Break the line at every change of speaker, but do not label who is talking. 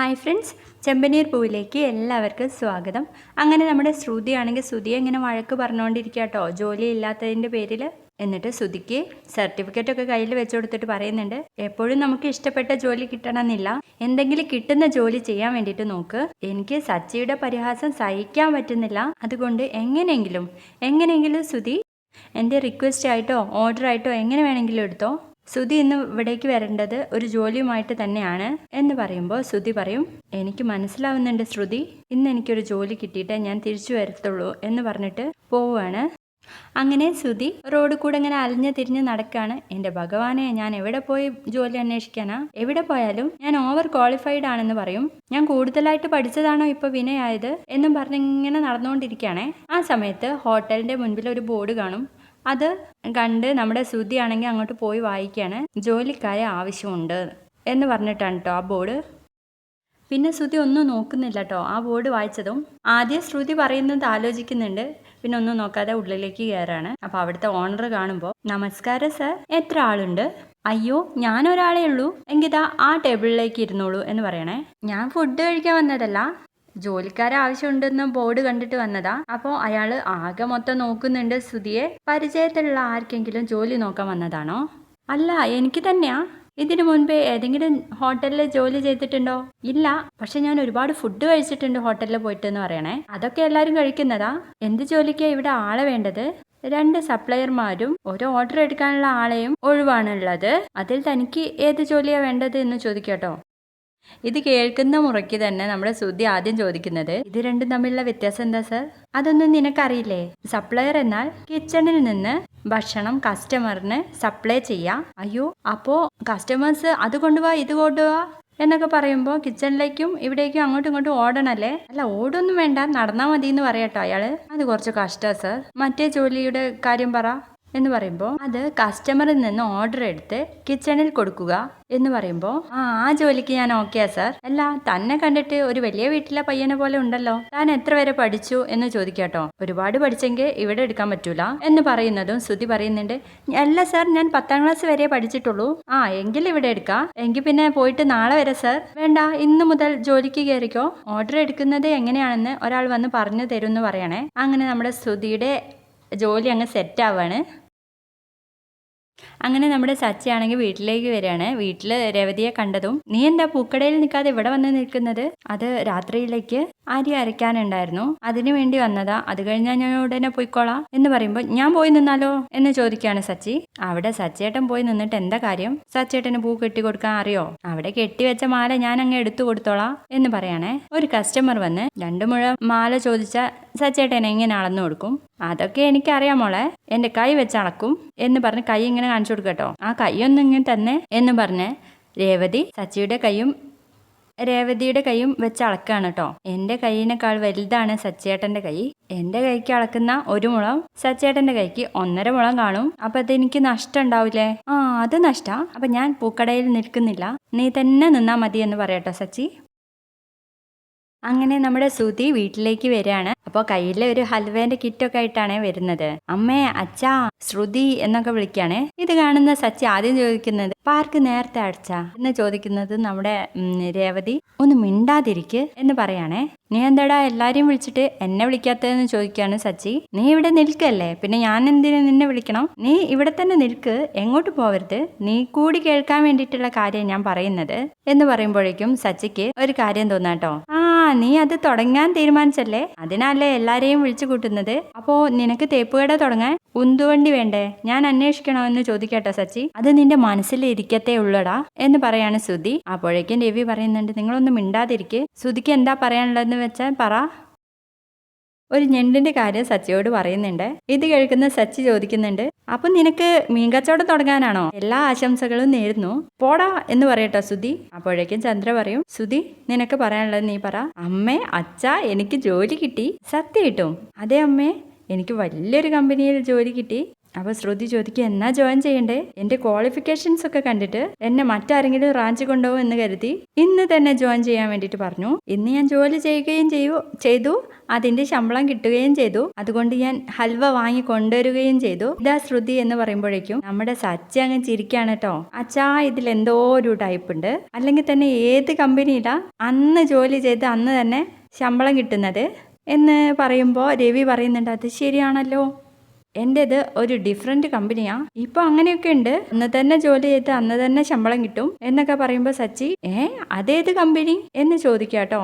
Hi friends ചെമ്പനീർ പൂവിലേക്ക് എല്ലാവർക്കും സ്വാഗതം. അങ്ങനെ നമ്മുടെ ശ്രുതി ആണെങ്കിൽ ശ്രുതിയെ ഇങ്ങനെ വഴക്ക് പറഞ്ഞുകൊണ്ടിരിക്കുക കേട്ടോ. ജോലി ഇല്ലാത്തതിന്റെ പേരിൽ എന്നിട്ട് ശ്രുതിക്ക് സർട്ടിഫിക്കറ്റ് ഒക്കെ കയ്യിൽ വെച്ച് കൊടുത്തിട്ട് പറയുന്നുണ്ട് എപ്പോഴും നമുക്ക് ഇഷ്ടപ്പെട്ട ജോലി കിട്ടണമെന്നില്ല. എന്തെങ്കിലും കിട്ടുന്ന ജോലി ചെയ്യാൻ വേണ്ടിയിട്ട് നോക്ക്. എനിക്ക് സച്ചിയുടെ പരിഹാസം സഹിക്കാൻ പറ്റുന്നില്ല. അതുകൊണ്ട് എങ്ങനെയെങ്കിലും എങ്ങനെയെങ്കിലും ശ്രുതി എന്റെ റിക്വസ്റ്റ് ആയിട്ടോ ഓർഡർ ആയിട്ടോ എങ്ങനെ വേണമെങ്കിലും എടുത്തോ. സുധി ഇന്ന് ഇവിടേക്ക് വരേണ്ടത് ഒരു ജോലിയുമായിട്ട് തന്നെയാണ് എന്ന് പറയുമ്പോൾ സുധി പറയും എനിക്ക് മനസ്സിലാവുന്നുണ്ട് ശ്രുതി. ഇന്ന് എനിക്കൊരു ജോലി കിട്ടിയിട്ടേ ഞാൻ തിരിച്ചു വരത്തുള്ളൂ എന്ന് പറഞ്ഞിട്ട് പോവുകയാണ്. അങ്ങനെ സുധി റോഡ് കൂടെ ഇങ്ങനെ അലഞ്ഞു തിരിഞ്ഞ് നടക്കുകയാണ് എന്റെ ഭഗവാനെ ഞാൻ എവിടെ പോയി ജോലി അന്വേഷിക്കാനാ? എവിടെ പോയാലും ഞാൻ ഓവർ ക്വാളിഫൈഡ് ആണെന്ന് പറയും. ഞാൻ കൂടുതലായിട്ട് പഠിച്ചതാണോ ഇപ്പോൾ വിനയായത്? എന്നും പറഞ്ഞ് ഇങ്ങനെ നടന്നുകൊണ്ടിരിക്കുകയാണേ. ആ സമയത്ത് ഹോട്ടലിന്റെ മുൻപിൽ ഒരു ബോർഡ് കാണും. അത് കണ്ട് നമ്മുടെ ശ്രുതി ആണെങ്കിൽ അങ്ങോട്ട് പോയി വായിക്കുകയാണ് ജോലിക്കാരെ ആവശ്യമുണ്ട് എന്ന് പറഞ്ഞിട്ടാണ് കേട്ടോ ആ ബോർഡ്. പിന്നെ ശ്രുതി ഒന്നും നോക്കുന്നില്ല കേട്ടോ ആ ബോർഡ് വായിച്ചതും ആദ്യം ശ്രുതി പറയുന്നത് ആലോചിക്കുന്നുണ്ട്. പിന്നെ ഒന്നും നോക്കാതെ ഉള്ളിലേക്ക് കയറാണ്. അപ്പോൾ അവിടുത്തെ ഓണർ കാണുമ്പോൾ നമസ്കാരം സർ എത്ര ആളുണ്ട്? അയ്യോ ഞാൻ ഉള്ളൂ. എങ്കിതാ ആ ടേബിളിലേക്ക് ഇരുന്നോളൂ എന്ന് പറയണേ. ഞാൻ ഫുഡ് കഴിക്കാൻ വന്നതല്ല. ജോലിക്കാരെ ആവശ്യമുണ്ടെന്ന് ബോർഡ് കണ്ടിട്ട് വന്നതാ. അപ്പോൾ അയാൾ ആകെ മൊത്തം നോക്കുന്നുണ്ട് ശ്രുതിയെ. പരിചയത്തിലുള്ള ആർക്കെങ്കിലും ജോലി നോക്കാൻ വന്നതാണോ? അല്ല എനിക്ക് തന്നെയാ. ഇതിനു മുൻപേ ഏതെങ്കിലും ഹോട്ടലിൽ ജോലി ചെയ്തിട്ടുണ്ടോ? ഇല്ല പക്ഷെ ഞാൻ ഒരുപാട് ഫുഡ് കഴിച്ചിട്ടുണ്ട് ഹോട്ടലിൽ പോയിട്ട് എന്ന് പറയണേ. അതൊക്കെ എല്ലാവരും കഴിക്കുന്നതാ. എന്ത് ജോലിക്കാ ഇവിടെ ആളെ വേണ്ടത്? രണ്ട് സപ്ലയർമാരും ഒരു ഓർഡർ എടുക്കാനുള്ള ആളെയും ഒഴിവാണുള്ളത്. അതിൽ തനിക്ക് ഏത് ജോലിയാണ് വേണ്ടത് എന്ന് ചോദിക്കട്ടോ. ഇത് കേൾക്കുന്ന മുറയ്ക്ക് തന്നെ നമ്മുടെ ശ്രുതി ആദ്യം ചോദിക്കുന്നത് ഇത് രണ്ടും തമ്മിലുള്ള വ്യത്യാസം എന്താ സർ അതൊന്നും നിനക്കറിയില്ലേ? സപ്ലയർ എന്നാൽ കിച്ചണിൽ നിന്ന് ഭക്ഷണം കസ്റ്റമറിന് സപ്ലൈ ചെയ്യാം. അയ്യോ അപ്പോ കസ്റ്റമേഴ്സ് അത് കൊണ്ടുപോവാ ഇത് കൊണ്ടുപോവാ എന്നൊക്കെ പറയുമ്പോൾ കിച്ചണിലേക്കും ഇവിടേക്കും അങ്ങോട്ടും ഇങ്ങോട്ടും ഓടണല്ലേ? അല്ല ഓടൊന്നും വേണ്ട നടന്നാൽ മതി എന്ന് പറയട്ടോ അയാൾ അത് കുറച്ച് കഷ്ടാ സർ മറ്റേ ജോലിയുടെ കാര്യം പറ. എന്ന് പറയുമ്പോൾ അത് കസ്റ്റമറിൽ നിന്ന് ഓർഡർ എടുത്ത് കിച്ചണിൽ കൊടുക്കുക എന്ന് പറയുമ്പോൾ ആ ആ ജോലിക്ക് ഞാൻ ഓക്കെയാ സർ അല്ല തന്നെ കണ്ടിട്ട് ഒരു വലിയ വീട്ടിലെ പയ്യനെ പോലെ ഉണ്ടല്ലോ. താൻ എത്ര വരെ പഠിച്ചു എന്ന് ചോദിക്കാട്ടോ ഒരുപാട് പഠിച്ചെങ്കിൽ ഇവിടെ എടുക്കാൻ പറ്റൂല എന്ന് പറയുന്നതും ശ്രുതി പറയുന്നുണ്ട്. അല്ല സർ ഞാൻ പത്താം ക്ലാസ് വരെ പഠിച്ചിട്ടുള്ളൂ. ആ എങ്കിൽ ഇവിടെ എടുക്കാം. എങ്കിൽ പിന്നെ പോയിട്ട് നാളെ വരെ സർ വേണ്ട ഇന്ന് മുതൽ ജോലിക്ക് കയറിക്കോ ഓർഡർ എടുക്കുന്നത് എങ്ങനെയാണെന്ന് ഒരാൾ വന്ന് പറഞ്ഞു തരും എന്ന് പറയണേ. അങ്ങനെ നമ്മുടെ ശ്രുതിയുടെ ജോലി അങ്ങ് സെറ്റ് ആവാണ്. അങ്ങനെ നമ്മുടെ സച്ചയാണെങ്കിൽ വീട്ടിലേക്ക് വരികയാണ്. വീട്ടിൽ രവതിയെ കണ്ടതും നീ എന്താ പൂക്കടയിൽ നിൽക്കാതെ ഇവിടെ വന്ന് നിൽക്കുന്നത്? അത് രാത്രിയിലേക്ക് അരി അരയ്ക്കാനുണ്ടായിരുന്നു. അതിനു വേണ്ടി വന്നതാ. അത് കഴിഞ്ഞാൽ ഞാൻ ഉടനെ പോയിക്കോളാം. എന്ന് പറയുമ്പോൾ ഞാൻ പോയി നിന്നാലോ? എന്ന് ചോദിക്കുകയാണ് സച്ചി. അവിടെ സച്ചേട്ടൻ പോയി നിന്നിട്ട് എന്താ കാര്യം? സച്ചേട്ടന് പൂ കെട്ടി കൊടുക്കാൻ അറിയോ? അവിടെ കെട്ടിവെച്ച മാല ഞാൻ അങ്ങ് എടുത്തു കൊടുത്തോളാം. എന്ന് പറയണേ. ഒരു കസ്റ്റമർ വന്ന് രണ്ടു മുഴ മാല ചോദിച്ച സച്ചേട്ടൻ എങ്ങനെ അളന്നു കൊടുക്കും. അതൊക്കെ എനിക്കറിയാം മോളെ. എന്റെ കൈ വെച്ച് അളക്കും എന്ന് പറഞ്ഞ് കൈ ഇങ്ങനെ കാണിച്ചു കൊടുക്കട്ടോ ആ കൈ ഒന്ന് ഇങ്ങനെ തന്നെ എന്ന് പറഞ്ഞ് രേവതി സച്ചിയുടെ കൈയും രേവതിയുടെ കൈയും വെച്ച് അളക്കാണ് കേട്ടോ. എന്റെ കൈയിനേക്കാൾ വലുതാണ് സച്ചേട്ടന്റെ കൈ. എന്റെ കൈക്ക് അളക്കുന്ന ഒരു മുളം സച്ചേട്ടന്റെ കൈക്ക് ഒന്നര മുളം കാണും. അപ്പൊ അതെനിക്ക് നഷ്ടം ഉണ്ടാവില്ലേ? ആ അത് നഷ്ടാ. അപ്പൊ ഞാൻ പൂക്കടയിൽ നിൽക്കുന്നില്ല. നീ തന്നെ നിന്നാ മതി എന്ന് പറയട്ടോ സച്ചി. അങ്ങനെ നമ്മുടെ സുധി വീട്ടിലേക്ക് വരികയാണ്. അപ്പോൾ കയ്യിൽ ഒരു ഹൽവേന്റെ കിറ്റൊക്കെ ആയിട്ടാണ് വരുന്നത്. അമ്മേ അച്ഛാ ശ്രുതി എന്നൊക്കെ വിളിക്കാണ് ഇത് കാണുന്ന സച്ചി ആദ്യം ചോദിക്കുന്നത് പാർക്ക് നേരത്തെ അടച്ച? എന്ന് ചോദിക്കുന്നത് നമ്മുടെ രേവതി ഒന്ന് മിണ്ടാതിരിക്ക് എന്ന് പറയാണേ. നീ എന്താടാ എല്ലാരെയും വിളിച്ചിട്ട് എന്നെ വിളിക്കാത്തതെന്ന് ചോദിക്കുകയാണ് സച്ചി. നീ ഇവിടെ നിൽക്കല്ലേ? പിന്നെ ഞാൻ എന്തിനു നിന്നെ വിളിക്കണം? നീ ഇവിടെ തന്നെ നിൽക്ക്. എങ്ങോട്ട് പോവരുത്? നീ കൂടി കേൾക്കാൻ വേണ്ടിയിട്ടുള്ള കാര്യം ഞാൻ പറയുന്നത് എന്ന് പറയുമ്പോഴേക്കും സച്ചിക്ക് ഒരു കാര്യം തോന്നാട്ടോ. നീ അത് തുടങ്ങാൻ തീരുമാനിച്ചല്ലേ? അതിനല്ലേ എല്ലാരെയും വിളിച്ചു കൂട്ടുന്നത്? അപ്പോ നിനക്ക് തേപ്പുകട തുടങ്ങാൻ ഉന്തുവണ്ടി വേണ്ടേ? ഞാൻ അന്വേഷിക്കണോ എന്ന് ചോദിക്കട്ടെ സച്ചി? അത് നിന്റെ മനസ്സിൽ ഇരിക്കത്തേ ഉള്ളടാ എന്ന് പറയാണ് ശ്രുതി. അപ്പോഴേക്കും രവി പറയുന്നുണ്ട് നിങ്ങളൊന്നും മിണ്ടാതിരിക്കെ. ശ്രുതിക്ക് എന്താ പറയാനുള്ളതെന്ന് വെച്ചാൽ പറ. ഒരു ഞെണ്ടിന്റെ കാര്യം സച്ചിയോട് പറയുന്നുണ്ട്. ഇത് കേൾക്കുന്ന സച്ചി ചോദിക്കുന്നുണ്ട് അപ്പൊ നിനക്ക് മീൻ കച്ചവടം തുടങ്ങാനാണോ? എല്ലാ ആശംസകളും നേരുന്നു. പോടാ എന്ന് പറയട്ടോ സുധി. അപ്പോഴേക്കും ചന്ദ്ര പറയും സുധി നിനക്ക് പറയാനുള്ളത് നീ പറ. അമ്മേ അച്ഛ എനിക്ക് ജോലി കിട്ടി. സത്യം കിട്ടും അതെ അമ്മേ എനിക്ക് വലിയൊരു കമ്പനിയിൽ ജോലി കിട്ടി. അപ്പോൾ ശ്രുതി ചോദിക്കുക എന്നാ ജോയിൻ ചെയ്യണ്ടേ? എന്റെ ക്വാളിഫിക്കേഷൻസ് ഒക്കെ കണ്ടിട്ട് എന്നെ മറ്റാരെങ്കിലും റാഞ്ചി കൊണ്ടുപോകും എന്ന് കരുതി ഇന്ന് തന്നെ ജോയിൻ ചെയ്യാൻ വേണ്ടിയിട്ട് പറഞ്ഞു. ഇന്ന് ഞാൻ ജോലി ചെയ്യുകയും ചെയ്യൂ ചെയ്തു. അതിന്റെ ശമ്പളം കിട്ടുകയും ചെയ്തു. അതുകൊണ്ട് ഞാൻ ഹൽവ വാങ്ങി കൊണ്ടുവരികയും ചെയ്തു. ഇതാ ശ്രുതി എന്ന് പറയുമ്പോഴേക്കും നമ്മുടെ സച്ച അങ്ങ് ചിരിക്കാണ് കേട്ടോ അച്ഛാ ഇതിൽ എന്തോ ഒരു ടൈപ്പ് ഉണ്ട്. അല്ലെങ്കിൽ തന്നെ ഏത് കമ്പനിയിലാ അന്ന് ജോലി ചെയ്ത് അന്ന് തന്നെ ശമ്പളം കിട്ടുന്നത്? എന്ന് പറയുമ്പോൾ രവി പറയുന്നുണ്ട് അത് ശരിയാണല്ലോ. എന്റേത് ഒരു ഡിഫറെന്റ് കമ്പനിയാണ് ഇപ്പോൾ അങ്ങനെയൊക്കെ ഉണ്ട്. അന്ന് തന്നെ ജോലി ചെയ്ത് അന്ന് തന്നെ ശമ്പളം കിട്ടും എന്നൊക്കെ പറയുമ്പോൾ സച്ചി ഏ അതേത് കമ്പനി എന്ന് ചോദിക്കാട്ടോ.